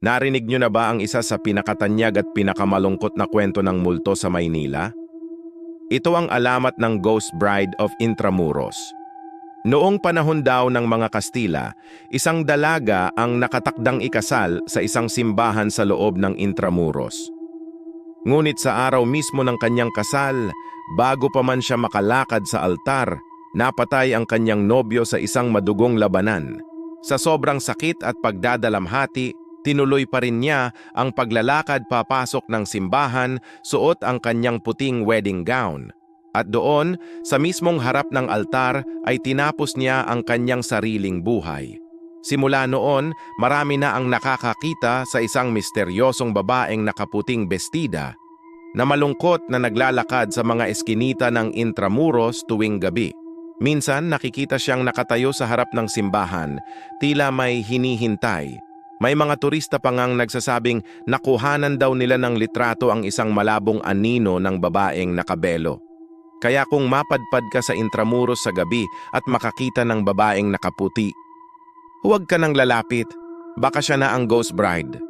Narinig nyo na ba ang isa sa pinakatanyag at pinakamalungkot na kwento ng multo sa Maynila? Ito ang alamat ng Ghost Bride of Intramuros. Noong panahon daw ng mga Kastila, isang dalaga ang nakatakdang ikasal sa isang simbahan sa loob ng Intramuros. Ngunit sa araw mismo ng kanyang kasal, bago pa man siya makalakad sa altar, napatay ang kanyang nobyo sa isang madugong labanan. Sa sobrang sakit at pagdadalamhati, tinuloy pa rin niya ang paglalakad papasok ng simbahan, suot ang kanyang puting wedding gown. At doon, sa mismong harap ng altar ay tinapos niya ang kanyang sariling buhay. Simula noon, marami na ang nakakakita sa isang misteryosong babaeng nakaputing bestida na malungkot na naglalakad sa mga eskinita ng Intramuros tuwing gabi. Minsan nakikita siyang nakatayo sa harap ng simbahan, tila may hinihintay. May mga turista pa ngang nagsasabing nakuhanan daw nila ng litrato ang isang malabong anino ng babaeng nakabelo. Kaya kung mapadpad ka sa Intramuros sa gabi at makakita ng babaeng nakaputi, huwag ka nang lalapit. Baka siya na ang ghost bride.